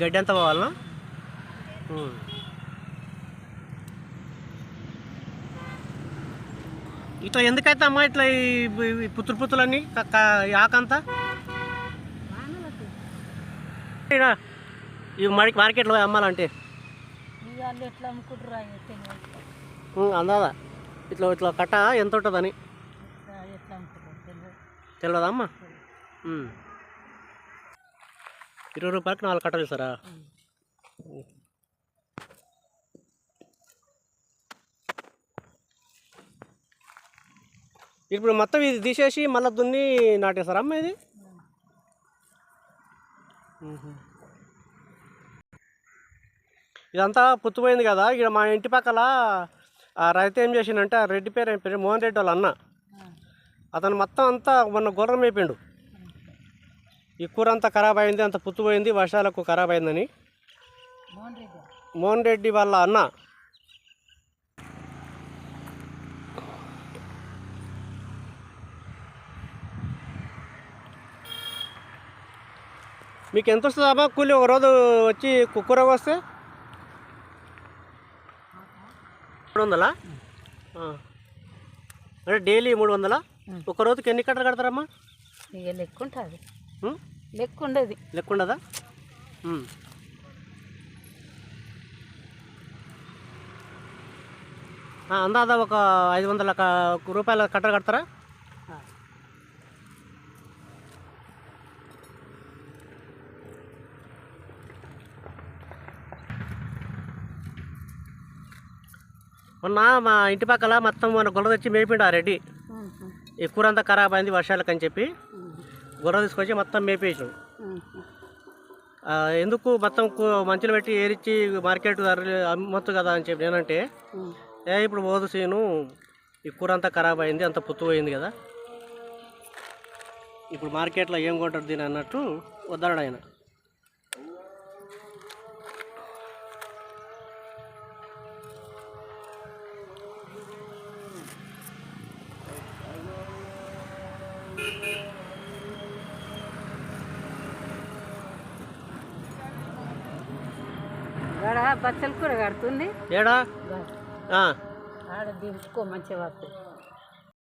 గడ్డి ఎంత పోవాలనా. ఇట్లా ఎందుకైతే అమ్మా ఇట్లా ఈ పుత్తులు పుత్తులన్నీ ఆకంతా? ఈ మరి మార్కెట్లో అమ్మాలంటే? ఇవి అందాదా? ఇట్లా ఇట్లా కట్ట? ఎంత ఉంటుందని తెలియదు అమ్మా. ఇరవై రూపాయలకి నాలుగు కట్టలు ఇస్తారా? ఇప్పుడు మొత్తం ఇది తీసేసి మళ్ళీ దున్ని నాటేస్తారా అమ్మ ఇది. ఇదంతా పుచ్చిపోయింది కదా. ఇక్కడ మా ఇంటి పక్కల ఆ రైతు ఏం చేసిండంటే ఆ రెడ్డి పేరు ఏం పేరు? మోహన్ రెడ్డి వాళ్ళ అన్న. అతను మొత్తం అంతా మొన్న గుర్రం అయిపోయిండు ఈ కూర అంతా ఖరాబ్ అయింది అంత పుచ్చిపోయింది వర్షాలకు ఖరాబ్ అయిందని. మోహన్ రెడ్డి వాళ్ళ అన్న. మీకు ఎంత వస్తుంది అమ్మా కూలి ఒక రోజు వచ్చి కుక్కర వస్తే మూడు వందలా. అంటే డైలీ మూడు వందలా? ఒక రోజుకి ఎన్ని కట్టలు కడతారమ్మా? ఇక లెక్క ఉండదు లెక్క ఉండదా అందాదా ఒక ఐదు వందల రూపాయల కట్టలు కడతారా? మొన్న మా ఇంటి పక్కల మొత్తం మన గొల్ల తెచ్చి మేపిండు ఆ రెడ్డి. ఈ కూర అంతా ఖరాబ్ అయింది వర్షాలకు అని చెప్పి. గొర్రె తీసుకొచ్చి మొత్తం మేపేసాం ఎందుకు మొత్తం మంచులు పెట్టి ఏరిచ్చి మార్కెట్ అమ్మొచ్చు కదా అని చెప్పి నేనంటే ఏ ఇప్పుడు పోదు సీను ఈ కూర అంతా ఖరాబ్ అయింది అంత పుత్తు పోయింది కదా. ఇప్పుడు మార్కెట్లో ఏం కొంటారు దీని అన్నట్టు వద్దన్నాడు ఆయన బచ్చల కూర కడుతుంది. ఏడా? ఆడ దింపుకో మంచిగా వస్తుంది.